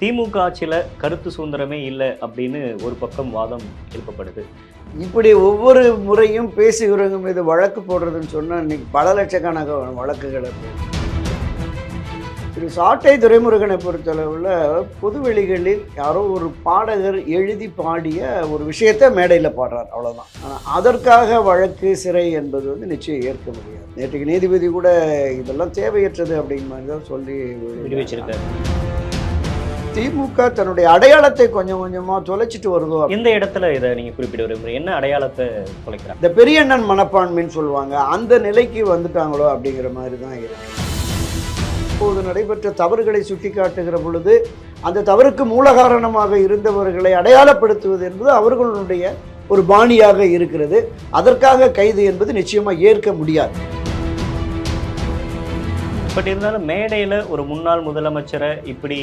திமுக ஆட்சியில் கருத்து சுதந்திரமே இல்லை அப்படின்னு ஒரு பக்கம் வாதம் எழுப்பப்படுது. இப்படி ஒவ்வொரு முறையும் பேசுகிறவங்க மீது வழக்கு போடுறதுன்னு சொன்னால் இன்னைக்கு பல லட்சக்கணக்கான வழக்குகள் இருக்கு. திரு சாட்டை துரைமுருகனை பொறுத்தளவில் பொதுவெளிகளில் யாரோ ஒரு பாடகர் எழுதி பாடிய ஒரு விஷயத்தை மேடையில் பாடுறார் அவ்வளோதான் ஆனால் அதற்காக வழக்கு சிறை என்பது வந்து நிச்சயம் ஏற்க முடியாது. நேற்றுக்கு நீதிபதி கூட இதெல்லாம் தேவையற்றது அப்படிங்கிற மாதிரி தான் சொல்லி விடுவிச்சிருக்காரு. திமுக தன்னுடைய அடையாளத்தை கொஞ்சம் கொஞ்சமாக தொலைச்சிட்டு வருதோ எந்த இடத்துல இதை நீங்க குறிப்பிட விரும்புறீங்க. என்ன அடையாளத்தை தொலைக்கிறாங்க? இந்த பெரியண்ணன் மனப்பான்மைன்னு சொல்லுவாங்க. அந்த நிலைக்கு வந்துட்டாங்களோ அப்படிங்கிற மாதிரி தான் இருக்கு. இப்போது நடைபெற்ற தவறுகளை சுட்டிக்காட்டுகிற பொழுது அந்த தவறுக்கு மூல காரணமாக இருந்தவர்களை அடையாளப்படுத்துவது என்பது அவர்களுடைய ஒரு பாணியாக இருக்கிறது. அதற்காக கைது என்பது நிச்சயமாக ஏற்க முடியாது. பட் இருந்தாலும் மேடையில ஒரு முன்னாள் முதலமைச்சரை இப்படி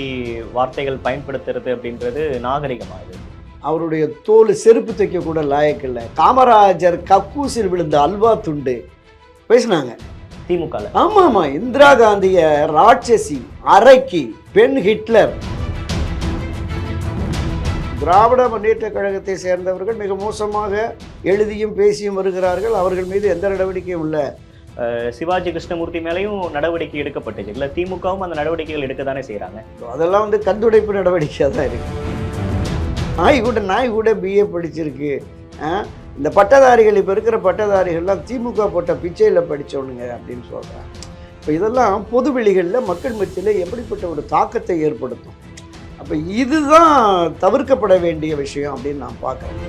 வார்த்தைகள் பயன்படுத்துறது அப்படின்றது நாகரிகமாகுது. அவருடைய தோல் செருப்பு தைக்க கூட லாயக்கில்லை காமராஜர் கக்கூசில் விழுந்த அல்வா துண்டு. பேசினாங்க. திமுகல. ஆமா ஆமா இந்திரா காந்திய ராட்சசி அரக்கி பெண் ஹிட்லர். திராவிட முன்னேற்ற கழகத்தை சேர்ந்தவர்கள் மிக மோசமாக எழுதியும் பேசியும் வருகிறார்கள். அவர்கள் மீது எந்த நடவடிக்கையும் இல்லை. சிவாஜி கிருஷ்ணமூர்த்தி மேலேயும் நடவடிக்கை எடுக்கப்பட்டுச்சு. இல்ல திமுகவும் அந்த நடவடிக்கைகள் எடுக்க தானே செய்யறாங்க அதெல்லாம் வந்து கண்டுடைப்பு நடவடிக்கையாக தான் இருக்கு. நாய் கூட நாய் கூட பிஏ படிச்சிருக்கு இந்த பட்டதாரிகள் இப்போ இருக்கிற பட்டதாரிகள்லாம் திமுக போட்ட பிச்சையில் படித்தவனுங்க அப்படின்னு சொல்கிறாங்க இப்போ இதெல்லாம் பொதுவெளிகளில் மக்கள் மத்தியில் எப்படிப்பட்ட ஒரு தாக்கத்தை ஏற்படுத்தும்? அப்போ இதுதான் தவிர்க்கப்பட வேண்டிய விஷயம் அப்படின்னு நான் பார்க்குறேன்.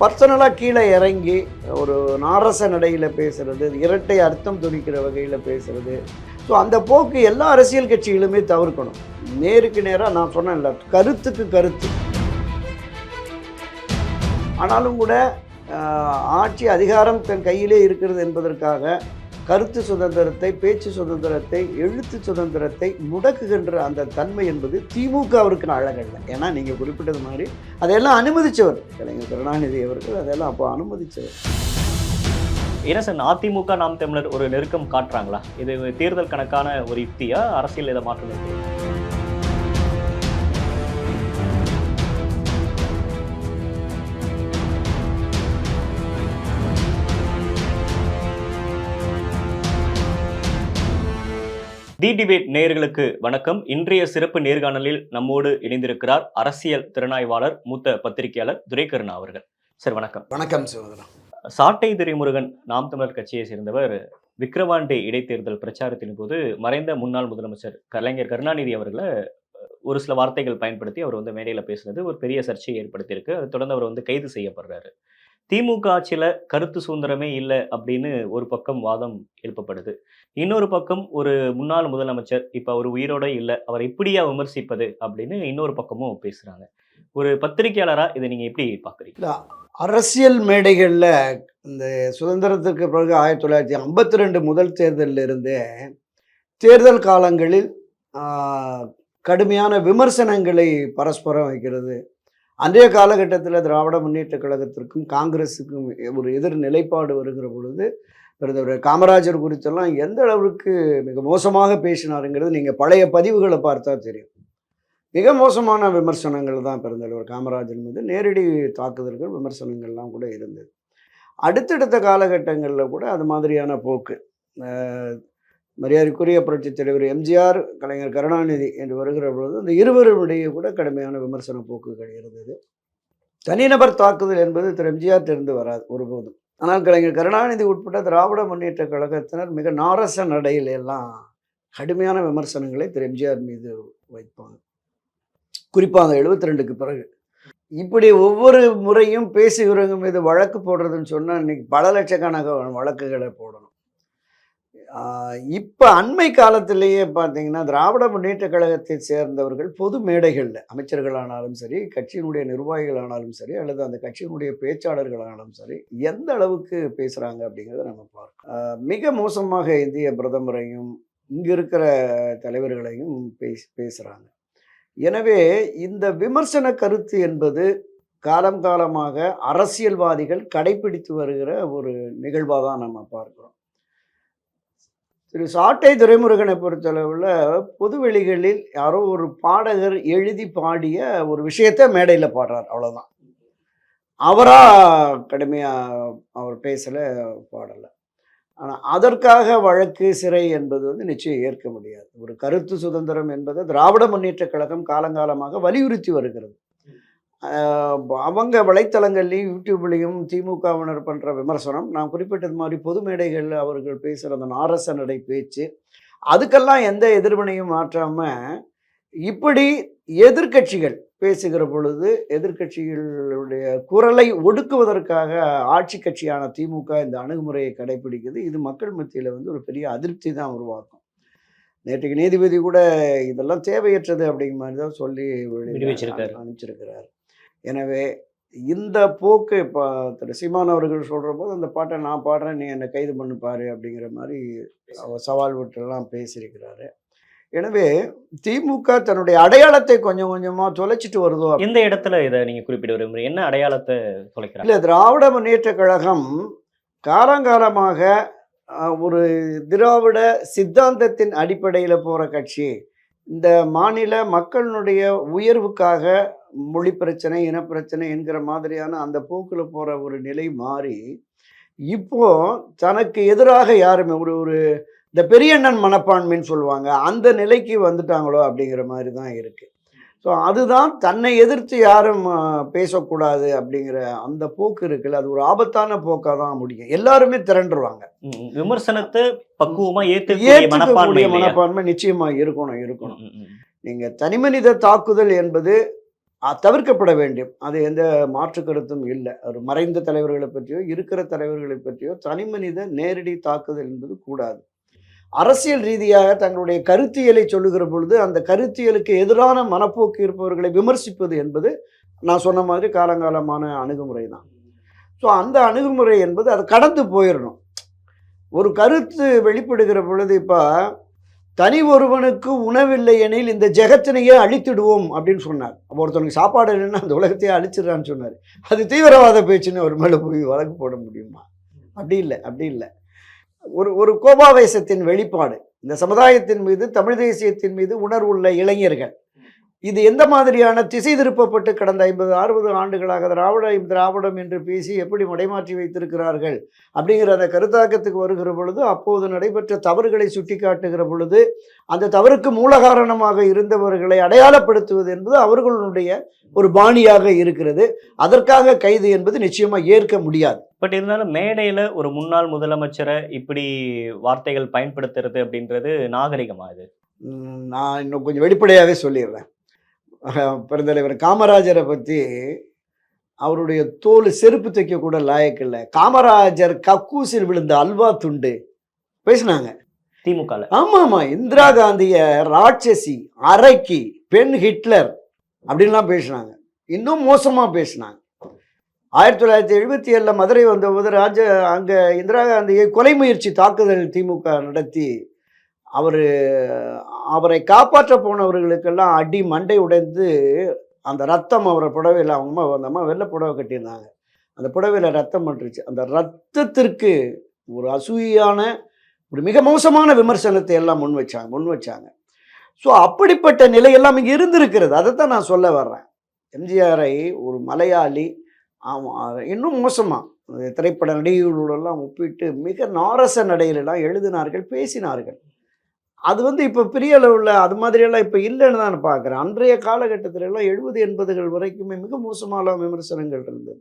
பர்சனலாக கீழே இறங்கி ஒரு நாரச நடையில் பேசுகிறது இரட்டை அர்த்தம் துணிக்கிற வகையில் பேசுகிறது ஸோ அந்த போக்கு எல்லா அரசியல் கட்சிகளுமே தவிர்க்கணும். நேருக்கு நேராக நான் சொன்னேன்ல கருத்துக்கு கருத்து. ஆனாலும் கூட ஆட்சி அதிகாரம் தன் கையிலே இருக்கிறது என்பதற்காக கருத்து சுதந்திரத்தை பேச்சு சுதந்திரத்தை எழுத்து சுதந்திரத்தை முடக்குகின்ற அந்த தன்மை என்பது திமுகவிற்கு அழகல்ல. ஏன்னா நீங்கள் குறிப்பிட்டது மாதிரி அதையெல்லாம் அனுமதிச்சவர் கலைஞர் கருணாநிதி அவர்கள் அதெல்லாம் அப்போ அனுமதிச்சவர். என்ன சார் அதிமுக நாம் தமிழர் ஒரு நெருக்கம் காட்டுறாங்களா? இது தேர்தல் கணக்கான ஒரு யுக்தியா? அரசியல் இதை மாற்றம் தி டிபேட் நேயர்களுக்கு வணக்கம். இன்றைய சிறப்பு நேர்காணலில் நம்மோடு இணைந்திருக்கிறார் அரசியல் திறனாய்வாளர் மூத்த பத்திரிகையாளர் துரைகருணா அவர்கள். சார் வணக்கம். வணக்கம் சகோதரன் சாட்டை துரைமுருகன் நாம் தமிழர் கட்சியை சேர்ந்தவர் விக்கிரவாண்டி இடைத்தேர்தல் பிரச்சாரத்தின் போது மறைந்த முன்னாள் முதலமைச்சர் கலைஞர் கருணாநிதி அவர்களை ஒரு சில வார்த்தைகள் பயன்படுத்தி அவர் வந்து மேடையில் பேசுனது ஒரு பெரிய சர்ச்சையை ஏற்படுத்தியிருக்கு. அதை தொடர்ந்து அவர் வந்து கைது செய்யப்படுறாரு. திமுக ஆட்சியில் கருத்து சுதந்திரமே இல்லை அப்படின்னு ஒரு பக்கம் வாதம் எழுப்பப்படுது. இன்னொரு பக்கம் ஒரு முன்னாள் முதலமைச்சர் இப்போ அவர் உயிரோட இல்லை அவர் இப்படியா விமர்சிப்பது அப்படின்னு இன்னொரு பக்கமும் பேசுகிறாங்க ஒரு பத்திரிகையாளராக இதை நீங்கள் எப்படி பாக்குறீங்க? அரசியல் மேடைகளில் இந்த சுதந்திரத்துக்கு பிறகு ஆயிரத்தி தொள்ளாயிரத்தி ஐம்பத்தி ரெண்டு முதல் தேர்தலில் இருந்தே தேர்தல் காலங்களில் கடுமையான விமர்சனங்களை பரஸ்பரம் வைக்கிறது. அன்றைய காலகட்டத்தில் திராவிட முன்னேற்ற கழகத்திற்கும் காங்கிரஸுக்கும் ஒரு எதிர் நிலைப்பாடு வருகிற பொழுது பிறந்தவர் காமராஜர் குறித்தெல்லாம் எந்த அளவுக்கு மிக மோசமாக பேசினாருங்கிறது நீங்கள் பழைய பதிவுகளை பார்த்தா தெரியும். மிக மோசமான விமர்சனங்கள் தான் பிறந்தவர் காமராஜர் மீது நேரடி தாக்குதல்கள் விமர்சனங்கள்லாம் கூட இருந்தது. அடுத்தடுத்த காலகட்டங்களில் கூட அது மாதிரியான போக்கு. மரியாதைக்குரிய புரட்சி தலைவர் எம்ஜிஆர் கலைஞர் கருணாநிதி என்று வருகிற பொழுது அந்த இருவருடைய கூட கடுமையான விமர்சன போக்குகள் இருந்தது. தனிநபர் தாக்குதல் என்பது திரு எம்ஜிஆர் தெரிந்து வராது ஒருபோதும். ஆனால் கலைஞர் கருணாநிதி உட்பட்ட திராவிட முன்னேற்ற கழகத்தினர் மிக நாரச நடையில் எல்லாம் கடுமையான விமர்சனங்களை திரு எம்ஜிஆர் மீது வைப்பாங்க. குறிப்பாக அந்த எழுபத்தி ரெண்டுக்கு பிறகு. இப்படி ஒவ்வொரு முறையும் பேசுகிறவங்க மீது வழக்கு போடுறதுன்னு சொன்னால் இன்னைக்கு பல லட்சக்கணக்கான வழக்குகளை போடணும். இப்போ அண்மை காலத்திலேயே பார்த்தீங்கன்னா திராவிட முன்னேற்ற கழகத்தை சேர்ந்தவர்கள் பொது மேடைகளில் அமைச்சர்களானாலும் சரி கட்சியினுடைய நிர்வாகிகளானாலும் சரி அல்லது அந்த கட்சியினுடைய பேச்சாளர்களானாலும் சரி எந்த அளவுக்கு பேசுகிறாங்க அப்படிங்கிறத நம்ம பார்க்கணும். மிக மோசமாக இந்திய பிரதமரையும் இங்கே இருக்கிற தலைவர்களையும் பேசி பேசுகிறாங்க எனவே இந்த விமர்சன கருத்து என்பது காலம் காலமாக அரசியல்வாதிகள் கடைபிடித்து வருகிற ஒரு நிகழ்வாக தான் நம்ம பார்க்குறோம். திரு சாட்டை துரைமுருகனை பொறுத்தளவில் பொதுவெளிகளில் யாரோ ஒரு பாடகர் எழுதி பாடிய ஒரு விஷயத்தை மேடையில் பாடுறார். அவ்வளோதான் அவராக கடுமையாக அவர் பேசலை பாடலை. ஆனால் அதற்காக வழக்கு சிறை என்பது வந்து நிச்சயம் ஏற்க முடியாது. ஒரு கருத்து சுதந்திரம் என்பது திராவிட முன்னேற்றக் கழகம் காலங்காலமாக வலியுறுத்தி வருகிறது. அவங்க வலைத்தளங்கள்லையும் யூடியூப்லேயும் திமுகவினர் பண்ணுற விமர்சனம். நான் குறிப்பிட்டது மாதிரி பொது மேடைகளில் அவர்கள் பேசுகிற அந்த நாரச நடை பேச்சு அதுக்கெல்லாம் எந்த எதிர்வினையும் மாற்றாமல் இப்படி எதிர்க்கட்சிகள் பேசுகிற பொழுது எதிர்க்கட்சிகளுடைய குரலை ஒடுக்குவதற்காக ஆட்சி கட்சியான திமுக இந்த அணுகுமுறையை கடைபிடிக்குது. இது மக்கள் மத்தியில் வந்து ஒரு பெரிய அதிருப்தி தான் உருவாக்கும். நேற்றுக்கு நீதிபதி கூட இதெல்லாம் தேவையற்றது அப்படிங்கிற மாதிரி தான் சொல்லி. அனுப்பிச்சிருக்கிறார். எனவே இந்த போக்கு இப்போ திரு. சீமான் அவர்கள் சொல்கிற போது அந்த பாட்டை நான் பாடுறேன் நீ என்னை கைது பண்ணு பாரு அப்படிங்கிற மாதிரி அவர் சவால் விட்டுலாம் பேசியிருக்கிறாரு. எனவே திமுக தன்னுடைய அடையாளத்தை கொஞ்சம் கொஞ்சமாக தொலைச்சிட்டு வருதோ எந்த இடத்துல இதை நீங்க குறிப்பிட விரும்புறீங்க. என்ன அடையாளத்தை தொலைக்கிறாங்க இல்லை திராவிட முன்னேற்ற கழகம் காலங்காலமாக ஒரு திராவிட சித்தாந்தத்தின் அடிப்படையில் போகிற கட்சி. இந்த மாநில மக்களினுடைய உயர்வுக்காக மொழி பிரச்சனை இனப்பிரச்சனை என்கிற மாதிரியான அந்த போக்கில் போகிற ஒரு நிலை மாறி இப்போ தனக்கு எதிராக யாருமே ஒரு ஒரு இந்த பெரியண்ணன் மனப்பான்மைன்னு சொல்லுவாங்க அந்த நிலைக்கு வந்துட்டாங்களோ அப்படிங்கிற மாதிரி தான் இருக்கு ஸோ அதுதான் தன்னை எதிர்த்து யாரும் பேசக்கூடாது அப்படிங்கிற அந்த போக்கு இருக்குல்ல அது ஒரு ஆபத்தான போக்காக தான் முடியும் எல்லாருமே திரண்டுருவாங்க. விமர்சனத்தை பக்குவமா ஏத்துக்கூடிய மனப்பான்மை ஏற்றுக்கக்கூடிய இல்லையா? மனப்பான்மை நிச்சயமா இருக்கணும் இருக்கணும் ம், ம், ம். நீங்க தனிமனித தாக்குதல் என்பது தவிர்க்கப்பட வேண்டும். அது எந்த மாற்று கருத்தும் இல்லை. ஒரு மறைந்த தலைவர்களை பற்றியோ இருக்கிற தலைவர்களை பற்றியோ தனி மனித நேரடி தாக்குதல் என்பது கூடாது. அரசியல் ரீதியாக தங்களுடைய கருத்தியலை சொல்லுகிற பொழுது அந்த கருத்தியலுக்கு எதிரான மனப்போக்கு இருப்பவர்களை விமர்சிப்பது என்பது நான் சொன்ன மாதிரி காலங்காலமான அணுகுமுறை தான். ஸோ அந்த அணுகுமுறை என்பது அது கடந்து போயிடணும் ஒரு கருத்து வெளிப்படுகிற பொழுது இப்போ தனி ஒருவனுக்கு உணவில்லை எனில் இந்த ஜெகத்தினையே அழித்திடுவோம் அப்படின்னு சொன்னார். அப்போ ஒருத்தனுக்கு சாப்பாடு இல்லைன்னா அந்த உலகத்தையே அழிச்சிடுறான்னு சொன்னார். அது தீவிரவாத பேச்சுன்னு ஒரு மேலே போய் வழக்கு போட முடியுமா? அப்படி இல்லை அப்படி இல்லை. ஒரு ஒரு கோபாவேசத்தின் வெளிப்பாடு இந்த சமுதாயத்தின் மீது தமிழ் தேசியத்தின் மீது உணர்வுள்ள இளைஞர்கள் இது எந்த மாதிரியான திசை திருப்பப்பட்டு கடந்த ஐம்பது அறுபது ஆண்டுகளாக திராவிட திராவிடம் என்று பேசி எப்படி மடைமாற்றி வைத்திருக்கிறார்கள் அப்படிங்கிற அந்த கருத்தாக்கத்துக்கு வருகிற பொழுது அப்போது நடைபெற்ற தவறுகளை சுட்டி காட்டுகிற பொழுது அந்த தவறுக்கு மூல காரணமாக இருந்தவர்களை அடையாளப்படுத்துவது என்பது அவர்களுடைய ஒரு பாணியாக இருக்கிறது. அதற்காக கைது என்பது நிச்சயமா ஏற்க முடியாது. பட் இருந்தாலும் மேடையில ஒரு முன்னாள் முதலமைச்சரை இப்படி வார்த்தைகள் பயன்படுத்துறது அப்படின்றது நாகரிகமா இது? உம், நான் இன்னும் கொஞ்சம் வெளிப்படையாகவே சொல்லிடுறேன். பெருந்தலைவர் காமராஜரை பற்றி அவருடைய தோல் செருப்பு தைக்க கூட லாயக்கில்லை காமராஜர் கக்கூசில் விழுந்த அல்வா துண்டு பேசினாங்க. திமுகல. ஆமா ஆமா இந்திரா காந்திய ராட்சசி அரைக்கி பெண் ஹிட்லர் அப்படின்லாம் பேசினாங்க. இன்னும் மோசமா பேசினாங்க. ஆயிரத்தி தொள்ளாயிரத்தி எழுபத்தி ஏழில் மதுரை வந்தபோது ராஜ அங்கே இந்திரா காந்தியை கொலை முயற்சி தாக்குதல் திமுக நடத்தி அவர் அவரை காப்பாற்ற போனவர்களுக்கெல்லாம் அடி மண்டை உடைந்து அந்த ரத்தம் அவரை புடவையில் அவங்க அம்மா அந்த அம்மா வெள்ளை புடவை கட்டியிருந்தாங்க. அந்த புடவையில் ரத்தம் பட்டுருச்சு. அந்த ரத்தத்திற்கு ஒரு அசூயான ஒரு மிக மோசமான விமர்சனத்தை எல்லாம் முன் வச்சாங்க முன் வச்சாங்க. ஸோ அப்படிப்பட்ட நிலையெல்லாம் இங்கே இருந்திருக்கிறது. அதை தான் நான் சொல்ல வர்றேன். எம்ஜிஆரை ஒரு மலையாளி ஆமாம் இன்னும் மோசமாக திரைப்பட நடிகர்களோடெல்லாம் ஒப்பிட்டு மிக நாரச நடையிலெல்லாம் எழுதினார்கள் பேசினார்கள். அது வந்து இப்போ பெரிய அளவில் அது மாதிரியெல்லாம் இப்போ இல்லைன்னு தான் நான் பார்க்குறேன் அன்றைய காலகட்டத்திலலாம் எல்லாம் எழுபது எண்பதுகள் வரைக்குமே மிக மோசமான விமர்சனங்கள் இருந்தது.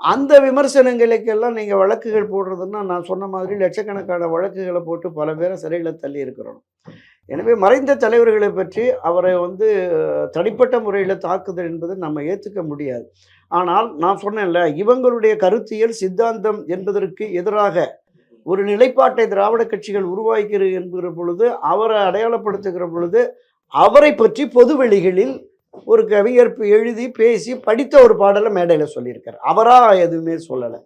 அந்த விமர்சனங்களுக்கெல்லாம் நீங்கள் வழக்குகள் போடுறதுன்னா நான் சொன்ன மாதிரி லட்சக்கணக்கான வழக்குகளை போட்டு பல பேரை சிறையில் தள்ளி இருக்கிறோம். எனவே மறைந்த தலைவர்களை பற்றி அவரை வந்து தனிப்பட்ட முறையில் தாக்குதல் என்பது நம்ம ஏற்றுக்க முடியாது. ஆனால் நான் சொன்னேன்ல இவங்களுடைய கருத்தியல் சித்தாந்தம் என்பதற்கு எதிராக ஒரு நிலைப்பாட்டை திராவிட கட்சிகள் உருவாக்கிறது என்கிற பொழுது அவரை அடையாளப்படுத்துகிற பொழுது அவரை பற்றி பொது வெளிகளில் ஒரு கவிஞர் எழுதி பேசி படித்த ஒரு பாடலை மேடையில் சொல்லியிருக்கார். அவராக எதுவுமே சொல்லலை.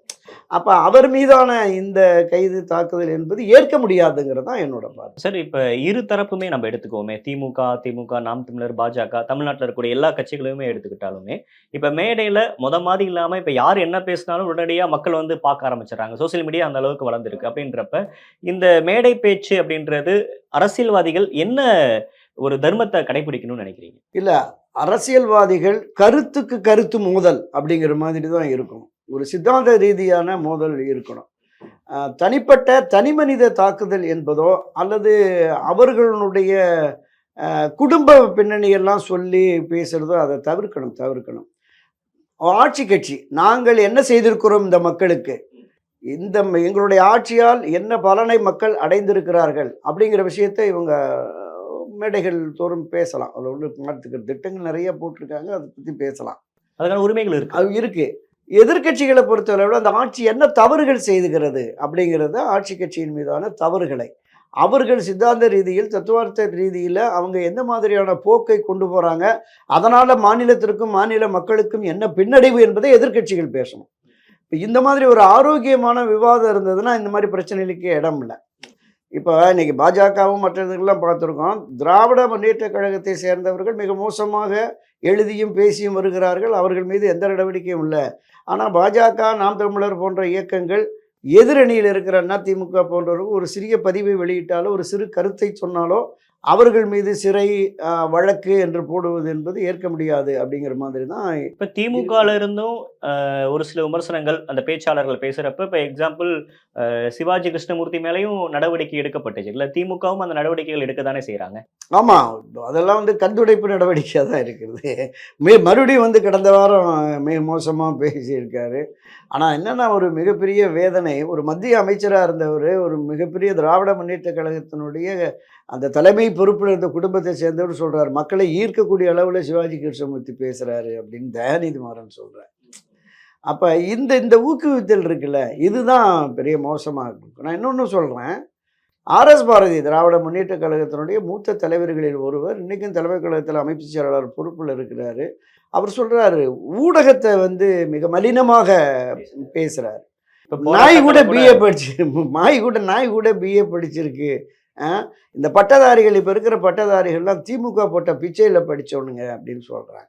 அப்ப அவர் மீதான இந்த கைது தாக்குதல் என்பது ஏற்க முடியாதுங்கிறது தான் என்னோட பார்வை. சார் இப்ப இரு தரப்புமே நம்ம எடுத்துக்கோமே திமுக அதிமுக நாம் தமிழர் பாஜக தமிழ்நாட்டில் இருக்கக்கூடிய எல்லா கட்சிகளையுமே எடுத்துக்கிட்டாலுமே இப்ப மேடையில முத மாதிரி இல்லாம இப்ப யார் என்ன பேசினாலும் உடனடியா மக்கள் வந்து பார்க்க ஆரம்பிச்சிடறாங்க. சோசியல் மீடியா அந்த அளவுக்கு வளர்ந்துருக்கு. அப்படின்றப்ப இந்த மேடை பேச்சு அப்படின்றது அரசியல்வாதிகள் என்ன ஒரு தர்மத்தை கடைபிடிக்கணும்னு நினைக்கிறீங்க? இல்ல அரசியல்வாதிகள் கருத்துக்கு கருத்து மோதல் அப்படிங்கிற மாதிரி தான் இருக்கும். ஒரு சித்தாந்த ரீதியான மோதல் இருக்கணும். தனிப்பட்ட தனிமனித தாக்குதல் என்பதோ அல்லது அவர்களுடைய குடும்ப பின்னணியெல்லாம் சொல்லி பேசுறதோ அதை தவிர்க்கணும் தவிர்க்கணும். ஆட்சி கட்சி நாங்கள் என்ன செய்திருக்கிறோம் இந்த மக்களுக்கு? இந்த எங்களுடைய ஆட்சியால் என்ன பலனை மக்கள் அடைந்திருக்கிறார்கள்? அப்படிங்கிற விஷயத்தை இவங்க மேடைகள் தோறும் பேசலாம். அதில் ஒன்று மாற்றுக்கிற திட்டங்கள் நிறைய போட்டிருக்காங்க அதை பற்றி பேசலாம். அதுக்கான உரிமைகள் இருக்கு. அது இருக்கு. எதிர்க்கட்சிகளை பொறுத்தளவில் அந்த ஆட்சி என்ன தவறுகள் செய்துகிறது அப்படிங்கிறது ஆட்சி கட்சியின் மீதான தவறுகளை. அவர்கள் சித்தாந்த ரீதியில் தத்துவார்த்த ரீதியில் அவங்க எந்த மாதிரியான போக்கை கொண்டு போகிறாங்க அதனால் மாநிலத்திற்கும் மாநில மக்களுக்கும் என்ன பின்னடைவு என்பதை எதிர்க்கட்சிகள் பேசணும். இப்போ இந்த மாதிரி ஒரு ஆரோக்கியமான விவாதம் இருந்ததுன்னா இந்த மாதிரி பிரச்சனைகளுக்கு இடம் இல்லை இப்போ இன்னைக்கு பாஜகவும் மற்ற இதுக்கெல்லாம் பார்த்துருக்கோம் திராவிட முன்னேற்ற கழகத்தை சேர்ந்தவர்கள் மிக மோசமாக எழுதியும் பேசியும் வருகிறார்கள். அவர்கள் மீது எந்த நடவடிக்கையும் இல்லை. ஆனால் பாஜக நாம் தமிழர் போன்ற இயக்கங்கள் எதிரணியில் இருக்கிற அதிமுக போன்றவர்கள் ஒரு சிறிய பதிவை வெளியிட்டாலோ ஒரு சிறு கருத்தை சொன்னாலோ அவர்கள் மீது சிறை வழக்கு என்று போடுவது என்பது ஏற்க முடியாது அப்படிங்கிற மாதிரி தான் இப்ப திமுகல இருந்தும் ஒரு சில விமர்சனங்கள் அந்த பேச்சாளர்கள் பேசுறப்ப இப்ப எக்ஸாம்பிள் சிவாஜி கிருஷ்ணமூர்த்தி மேலயும் நடவடிக்கை எடுக்கப்பட்டுச்சு. இல்ல திமுகவும் அந்த நடவடிக்கைகள் எடுக்க தானே செய்யறாங்க ஆமாம் அதெல்லாம் வந்து கண்டுடைப்பு நடவடிக்கையாக தான் இருக்கிறது மே மறுபடியும் வந்து கடந்த வாரம் மிக மோசமாக பேசியிருக்காரு. ஆனால் என்னென்னா ஒரு மிகப்பெரிய வேதனை ஒரு மத்திய அமைச்சராக இருந்தவர் ஒரு மிகப்பெரிய திராவிட முன்னேற்ற கழகத்தினுடைய அந்த தலைமை பொறுப்பில் இருந்த குடும்பத்தை சேர்ந்தவர் சொல்கிறார் மக்களை ஈர்க்கக்கூடிய அளவில் சிவாஜி கிருஷ்ணமூர்த்தி பேசுகிறாரு அப்படின்னு தயாநிதி மாறன் சொல்கிறார் அப்போ இந்த இந்த ஊக்குவித்தல் இருக்குல்ல இதுதான் பெரிய மோசமாக இருக்கும் நான் இன்னொன்று சொல்கிறேன் ஆர்எஸ் பாரதி திராவிட முன்னேற்ற கழகத்தினுடைய மூத்த தலைவர்களில் ஒருவர் இன்றைக்கும் தலைமை கழகத்தில் அமைப்பு செயலாளர் பொறுப்பில் இருக்கிறாரு. அவர் சொல்கிறாரு ஊடகத்தை வந்து மிக மலினமாக பேசுகிறாரு நாய் கூட பிஏ படிச்சு நாய் கூட நாய் கூட பிஏ படிச்சிருக்கு? இந்த பட்டதாரிகள் இப்போ இருக்கிற பட்டதாரிகள்லாம் திமுக போட்ட பிச்சையில் படித்தவனுங்க அப்படின்னு சொல்கிறாங்க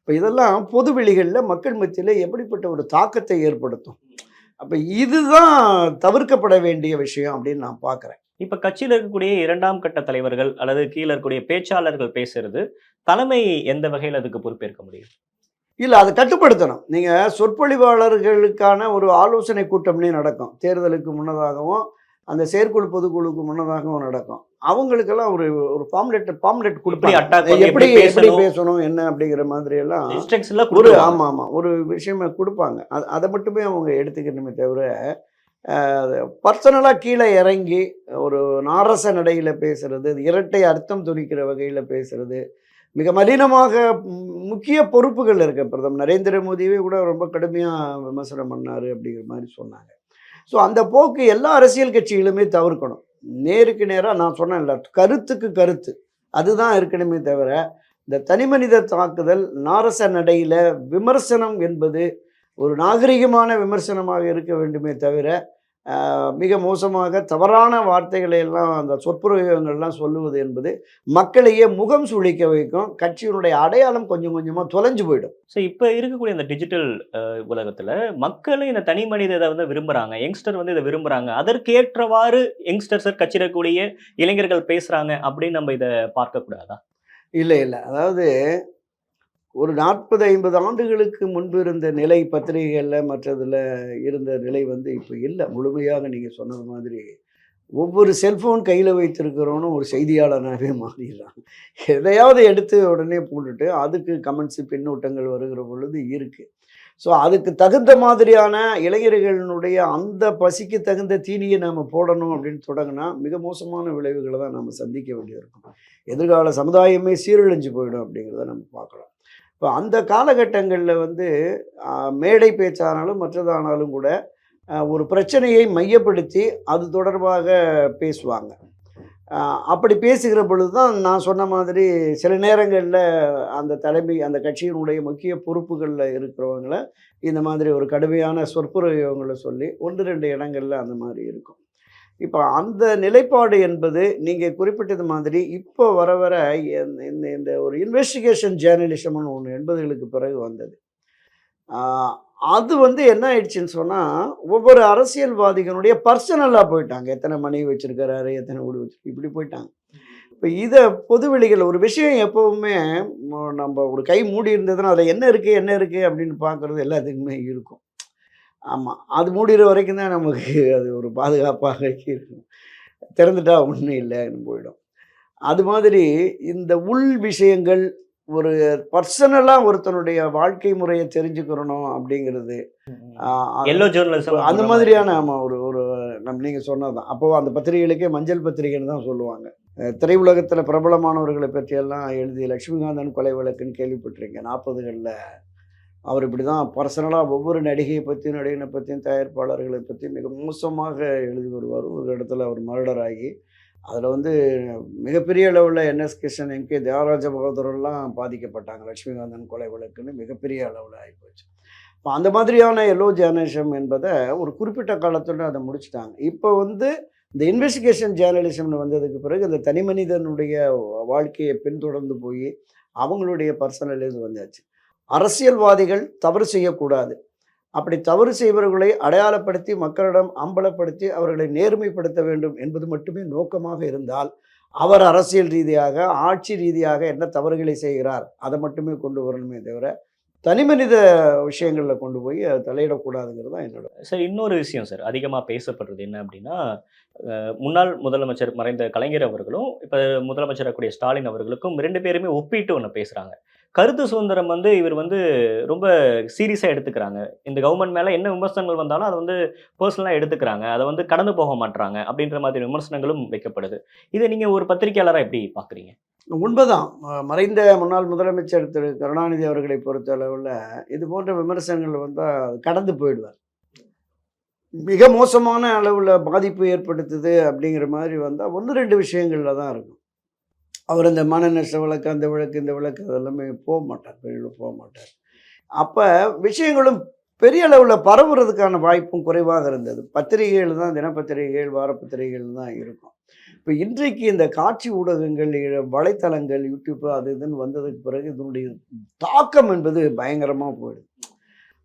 இப்போ இதெல்லாம் பொது வெளிகளில் மக்கள் மத்தியில் எப்படிப்பட்ட ஒரு தாக்கத்தை ஏற்படுத்தும்? அப்போ இதுதான் தவிர்க்கப்பட வேண்டிய விஷயம் அப்படின்னு நான் பார்க்குறேன் இப்ப கட்சியில இருக்கக்கூடிய இரண்டாம் கட்ட தலைவர்கள் அல்லது கீழே இருக்கக்கூடிய பேச்சாளர்கள் பேசுறது தலைமை எந்த வகையில் அதுக்கு பொறுப்பேற்க முடியும்? இல்லை அதை கட்டுப்படுத்தணும். நீங்கள் சொற்பொழிவாளர்களுக்கான ஒரு ஆலோசனை கூட்டம்னே நடக்கும். தேர்தலுக்கு முன்னதாகவும் அந்த செயற்குழு பொதுக்குழுக்கு முன்னதாகவும் நடக்கும். அவங்களுக்கெல்லாம் ஒரு ஒரு பாம்லெட் பாம்லெட் கொடுப்பாங்க. எப்படி எப்படி பேசணும்? என்ன அப்படிங்கிற மாதிரி எல்லாம் ஒரு. ஆமாம் ஆமாம் ஒரு விஷயமா கொடுப்பாங்க. அது அதை மட்டுமே அவங்க எடுத்துக்கணுமே தவிர பர்சனலாக கீழே இறங்கி ஒரு நாரச நடையில் பேசுறது இரட்டை அர்த்தம் துணிக்கிற வகையில் பேசுறது மிக மலினமாக முக்கிய பொறுப்புகள் இருக்க. பிரதமர் நரேந்திர மோடியவே கூட ரொம்ப கடுமையாக விமர்சனம் பண்ணார் அப்படிங்கிற மாதிரி சொன்னாங்க. ஸோ அந்த போக்கு எல்லா அரசியல் கட்சிகளுமே தவிர்க்கணும். நேருக்கு நேராக நான் சொன்னேன்ல கருத்துக்கு கருத்து. அதுதான் இருக்கணுமே தவிர இந்த தனிமனித தாக்குதல் நாரச நடையில் விமர்சனம் என்பது ஒரு நாகரிகமான விமர்சனமாக இருக்க வேண்டுமே தவிர மிக மோசமாக தவறான வார்த்தைகளை எல்லாம் அந்த சொற்புரயோகங்கள்லாம் சொல்லுவது என்பது மக்களையே முகம் சுளிக்க வைக்கும் கட்சியினுடைய அடையாளம் கொஞ்சம் கொஞ்சமாக தொலைஞ்சு போயிடும். ஸோ இப்போ இருக்கக்கூடிய இந்த டிஜிட்டல் உலகத்துல மக்களும் இந்த தனி மனித இதை வந்து விரும்புறாங்க யங்ஸ்டர் வந்து இதை விரும்புறாங்க அதற்கேற்றவாறு யங்ஸ்டர்ஸ் கட்சியில் இருக்கக்கூடிய இளைஞர்கள் பேசுறாங்க அப்படின்னு நம்ம இதை பார்க்க கூடாதா இல்லை இல்லை. அதாவது ஒரு நாற்பது ஐம்பது ஆண்டுகளுக்கு முன்பு இருந்த நிலை பத்திரிகைகளில் மற்றதில் இருந்த நிலை வந்து இப்போ இல்லை. முழுமையாக நீங்கள் சொன்னது மாதிரி ஒவ்வொரு செல்ஃபோன் கையில் வைத்திருக்கிறவனும் ஒரு செய்தியாளனாகவே மாறிடுறான். எதையாவது எடுத்து உடனே போட்டுட்டு அதுக்கு கமெண்ட்ஸு பின்னூட்டங்கள் வருகிற பொழுது இருக்குது ஸோ அதுக்கு தகுந்த மாதிரியான இளைஞர்களினுடைய அந்த பசிக்கு தகுந்த தீனியை நாம் போடணும் அப்படின்னு தொடங்கினா மிக மோசமான விளைவுகளை தான் நம்ம சந்திக்க வேண்டியிருக்கும். எதிர்கால சமுதாயமே சீரழிஞ்சு போயிடும் அப்படிங்கிறத நம்ம பார்க்கலாம். இப்போ அந்த காலகட்டங்களில் வந்து மேடை பேச்சானாலும் மற்றதானாலும் கூட ஒரு பிரச்சனையை மையப்படுத்தி அது தொடர்பாக பேசுவாங்க. அப்படி பேசுகிற பொழுது தான் நான் சொன்ன மாதிரி சில நேரங்களில் அந்த தலைமை அந்த கட்சியினுடைய முக்கிய பொறுப்புகளில் இருக்கிறவங்கள இந்த மாதிரி ஒரு கடுமையான சொற்புரங்களை சொல்லி ஒன்று ரெண்டு இடங்களில் அந்த மாதிரி இருக்கும். இப்போ அந்த நிலைப்பாடு என்பது நீங்கள் குறிப்பிட்டது மாதிரி இப்போ வர வர இந்த- இந்த இந்த ஒரு இன்வெஸ்டிகேஷன் ஜேர்னலிசம்னு ஒன்று எண்பதுகளுக்கு பிறகு வந்தது. அது வந்து என்ன ஆயிடுச்சுன்னு சொன்னால் ஒவ்வொரு அரசியல்வாதிகளுடைய பர்சனலாக போயிட்டாங்க. எத்தனை மனைவி வச்சுருக்கிறாரு எத்தனை வீடு வச்சு இப்படி போயிட்டாங்க. இப்போ இதை பொதுவெளிகள் ஒரு விஷயம் எப்போவுமே நம்ம ஒரு கை மூடி இருந்ததுன்னா அதில் என்ன இருக்குது என்ன இருக்குது அப்படின்னு பார்க்குறது எல்லாத்துக்குமே இருக்கும். ஆமாம் அது மூடிற வரைக்கும் தான் நமக்கு அது ஒரு பாதுகாப்பாக இருக்கும். திறந்துட்டா ஒன்றும் இல்லைன்னு போயிடும். அது மாதிரி இந்த உள் விஷயங்கள் ஒரு பர்சனலாக ஒருத்தனுடைய வாழ்க்கை முறையை தெரிஞ்சுக்கிறணும் அப்படிங்கிறது எல்லோ ஜேர்னலிசம் அந்த மாதிரியான ஆமாம் ஒரு ஒரு நம்ம நீங்கள் சொன்னதுதான். அப்போது அந்த பத்திரிகைகளுக்கே மஞ்சள் பத்திரிகைன்னு தான் சொல்லுவாங்க. திரையுலகத்தில் பிரபலமானவர்களை பற்றியெல்லாம் எழுதிய லட்சுமிகாந்தன் கொலை வழக்குன்னு கேள்விப்பட்டிருக்கேன் நாற்பதுகளில். அவர் இப்படி தான் பர்சனலாக ஒவ்வொரு நடிகையை பற்றியும் நடிகனை பற்றியும் தயாரிப்பாளர்களை பற்றியும் மிக மோசமாக எழுதி வருவார். ஒரு இடத்துல அவர் மர்டர் ஆகி அதில் வந்து மிகப்பெரிய அளவில் N S Krishnan M K Devaraja பகதூரெல்லாம் பாதிக்கப்பட்டாங்க. லட்சுமிகாந்தன் கொலை வழக்குன்னு மிகப்பெரிய அளவில் ஆகிப்போச்சு இப்போ அந்த மாதிரியான எல்லோ ஜேர்னலிசம் என்பதை ஒரு குறிப்பிட்ட காலத்தில் அதை முடிச்சுட்டாங்க. இப்போ வந்து இந்த இன்வெஸ்டிகேஷன் ஜேர்னலிசம்னு வந்ததுக்கு பிறகு இந்த தனி மனிதனுடைய வாழ்க்கையை பின்தொடர்ந்து போய் அவங்களுடைய பர்சனல் இது வந்தாச்சு. அரசியல்வாதிகள் தவறு செய்யக்கூடாது. அப்படி தவறு செய்பவர்களை அடையாளப்படுத்தி மக்களிடம் அம்பலப்படுத்தி அவர்களை நேர்மைப்படுத்த வேண்டும் என்பது மட்டுமே நோக்கமாக இருந்தால் அவர் அரசியல் ரீதியாக ஆட்சி ரீதியாக என்ன தவறுகளை செய்கிறார் அதை மட்டுமே கொண்டு வரணுமே தவிர தனிமனித விஷயங்களில் கொண்டு போய் தலையிடக்கூடாதுங்கிறது தான் என்னோட சார் இன்னொரு விஷயம் சார் அதிகமாக பேசப்படுறது என்ன அப்படின்னா முன்னாள் முதலமைச்சர் மறைந்த கலைஞர் அவர்களும் இப்போ முதலமைச்சர் கூடிய ஸ்டாலின் அவர்களுக்கும் ரெண்டு பேருமே ஒப்பிட்டு ஒன்று பேசுகிறாங்க கருத்து சுதந்திரம் வந்து இவர் வந்து ரொம்ப சீரியஸாக எடுத்துக்கிறாங்க. இந்த கவர்மெண்ட் மேலே என்ன விமர்சனங்கள் வந்தாலும் அதை வந்து பர்சனலாக எடுத்துக்கிறாங்க. அதை வந்து கடந்து போக மாட்டுறாங்க அப்படின்ற மாதிரி விமர்சனங்களும் வைக்கப்படுது. இதை நீங்கள் ஒரு பத்திரிகையாளராக எப்படி பார்க்குறீங்க உண்மைதான். மறைந்த முன்னாள் முதலமைச்சர் திரு கருணாநிதி அவர்களை பொறுத்த அளவில் இது போன்ற விமர்சனங்கள் வந்தால் கடந்து போயிடுவார். மிக மோசமான அளவில் பாதிப்பு ஏற்படுத்துது அப்படிங்கிற மாதிரி வந்தால் ஒன்று ரெண்டு விஷயங்களில் தான் இருக்கும். அவர் இந்த மன நஷ்ட வழக்கு அந்த வழக்கு இந்த வழக்கு அதெல்லாமே போக மாட்டார் வெளியில் போக மாட்டார். அப்போ விஷயங்களும் பெரிய அளவில் பரவுறதுக்கான வாய்ப்பும் குறைவாக இருந்தது. பத்திரிகைகள் தான் தினப்பத்திரிகைகள் வாரப்பத்திரிகைகள் தான் இருக்கும். இப்போ இன்றைக்கு இந்த காட்சி ஊடகங்கள் வலைத்தளங்கள் யூடியூப் அது இதுன்னு வந்ததுக்கு பிறகு இதனுடைய தாக்கம் என்பது பயங்கரமாக போயிடுது.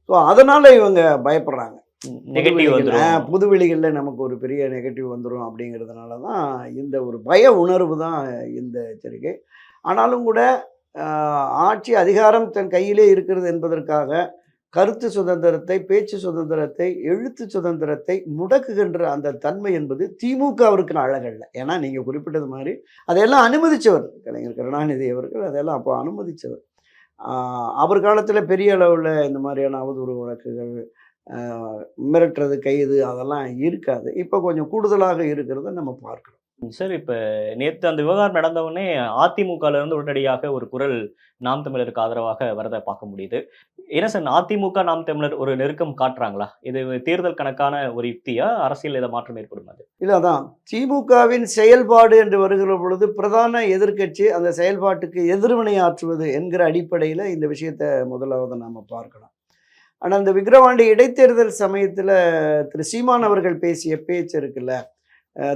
ஸோ அதனால் இவங்க பயப்படுறாங்க. புதுவெளிகள்ல- நமக்கு ஒரு பெரிய நெகட்டிவ் வந்துடும் அப்படிங்கிறதுனால தான் இந்த ஒரு பய உணர்வு தான் இந்த எச்சரிக்கை. ஆனாலும் கூட ஆட்சி அதிகாரம் தன் கையிலே இருக்கிறது என்பதற்காக கருத்து சுதந்திரத்தை பேச்சு சுதந்திரத்தை எழுத்து சுதந்திரத்தை முடக்குகின்ற அந்த தன்மை என்பது திமுகவிற்கு அழகல்ல. ஏன்னா நீங்கள் குறிப்பிட்டது மாதிரி அதையெல்லாம் அனுமதிச்சவர் கலைஞர் கருணாநிதி அவர்கள் அதெல்லாம் அப்போ அனுமதிச்சவர். ஆஹ், அவர் காலத்தில் பெரிய அளவில் இந்த மாதிரியான அவதூறு வழக்குகள் மிரட்டுறது கைது அதெல்லாம் இருக்காது. இப்போ கொஞ்சம் கூடுதலாக இருக்கிறத நம்ம பார்க்கிறோம். சார் இப்போ நேற்று அந்த விவகாரம் நடந்தவுடனே அதிமுகல இருந்து உடனடியாக ஒரு குரல் நாம் தமிழருக்கு ஆதரவாக வரதை பார்க்க முடியுது. என்ன சார் அதிமுக நாம் தமிழர் ஒரு நெருக்கம் காட்டுறாங்களா? இது தேர்தல் கணக்கான ஒரு யுக்தியா? அரசியல் இதை மாற்றம் ஏற்படும் அது? இல்லை அதான். திமுகவின் செயல்பாடு என்று வருகிற பொழுது பிரதான எதிர்க்கட்சி அந்த செயல்பாட்டுக்கு எதிர்வினை ஆற்றுவது என்கிற அடிப்படையில் இந்த விஷயத்தை முதலாவது நாம் பார்க்கலாம் ஆனால் இந்த விக்கிரவாண்டி இடைத்தேர்தல் சமயத்தில் திரு. சீமான் அவர்கள் பேசிய பேச்சு இருக்குல்ல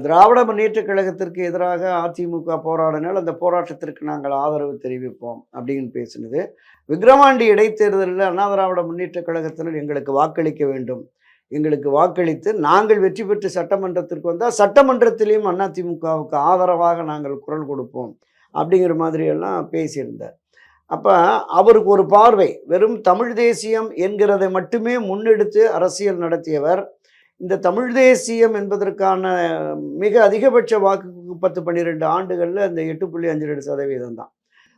திராவிட முன்னேற்ற கழகத்திற்கு எதிராக அதிமுக போராடினால் அந்த போராட்டத்திற்கு நாங்கள் ஆதரவு தெரிவிப்போம் அப்படின்னு பேசினது. விக்கிரவாண்டி இடைத்தேர்தலில் அண்ணா திராவிட முன்னேற்ற கழகத்தினர் எங்களுக்கு வாக்களிக்க வேண்டும். எங்களுக்கு வாக்களித்து நாங்கள் வெற்றி பெற்று சட்டமன்றத்திற்கு வந்தால் சட்டமன்றத்திலையும் அதிமுகவுக்கு ஆதரவாக நாங்கள் குரல் கொடுப்போம் அப்படிங்கிற மாதிரியெல்லாம் பேசியிருந்தார். அப்போ அவருக்கு ஒரு பார்வை. வெறும் தமிழ் தேசியம் என்கிறதை மட்டுமே முன்னெடுத்து அரசியல் நடத்தியவர். இந்த தமிழ் தேசியம் என்பதற்கான மிக அதிகபட்ச வாக்கு பத்து பன்னிரெண்டு ஆண்டுகளில் இந்த எட்டு புள்ளி அஞ்சு ரெண்டு சதவீதம் தான்.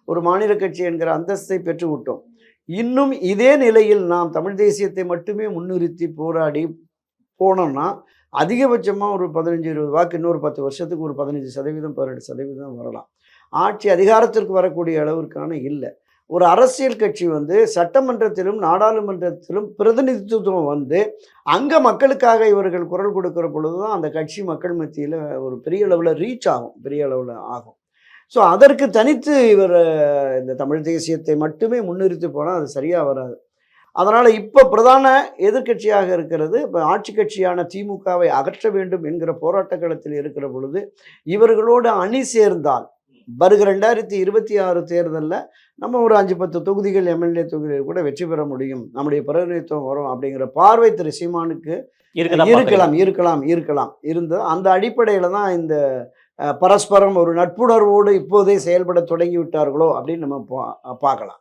ஒரு மாநில கட்சி என்கிற அந்தஸ்தை பெற்று விட்டோம் இன்னும் இதே நிலையில் நாம் தமிழ் தேசியத்தை மட்டுமே முன்னிறுத்தி போராடி போனோம்னா அதிகபட்சமாக ஒரு பதினஞ்சு இருபது வாக்கு இன்னொரு பத்து வருஷத்துக்கு ஒரு பதினஞ்சு சதவீதம் பதினெட்டு சதவீதம் வரலாம். ஆட்சி அதிகாரத்திற்கு வரக்கூடிய அளவிற்கான இல்லை. ஒரு அரசியல் கட்சி வந்து சட்டமன்றத்திலும் நாடாளுமன்றத்திலும் பிரதிநிதித்துவம் வந்து அங்கே மக்களுக்காக இவர்கள் குரல் கொடுக்குற பொழுது தான் அந்த கட்சி மக்கள் மத்தியில் ஒரு பெரிய அளவில் ரீச் ஆகும் பெரிய அளவில் ஆகும். ஸோ அதற்கு தனித்து இவர் இந்த தமிழ் தேசியத்தை மட்டுமே முன்னிறுத்தி போனால் அது சரியாக வராது. அதனால் இப்போ பிரதான எதிர்க்கட்சியாக இருக்கிறது இப்போ ஆட்சி கட்சியான திமுகவை அகற்ற வேண்டும் என்கிற போராட்ட களத்தில் இருக்கிற பொழுது இவர்களோடு அணி சேர்ந்தால் வருகிற ரெண்டாயிரத்தி இருபத்தி ஆறு தேர்தலில் நம்ம ஒரு அஞ்சு பத்து தொகுதிகள் எம்எல்ஏ தொகுதிகள் கூட வெற்றி பெற முடியும். நம்முடைய பிரதிநிதித்துவம் வரும் அப்படிங்கிற பார்வை திரு சீமானுக்கு இருக்கலாம் இருக்கலாம் இருக்கலாம். இருந்து அந்த அடிப்படையில் தான் இந்த பரஸ்பரம் ஒரு நட்புணர்வோடு இப்போதே செயல்பட தொடங்கி விட்டார்களோ அப்படின்னு நம்ம பார்க்கலாம்.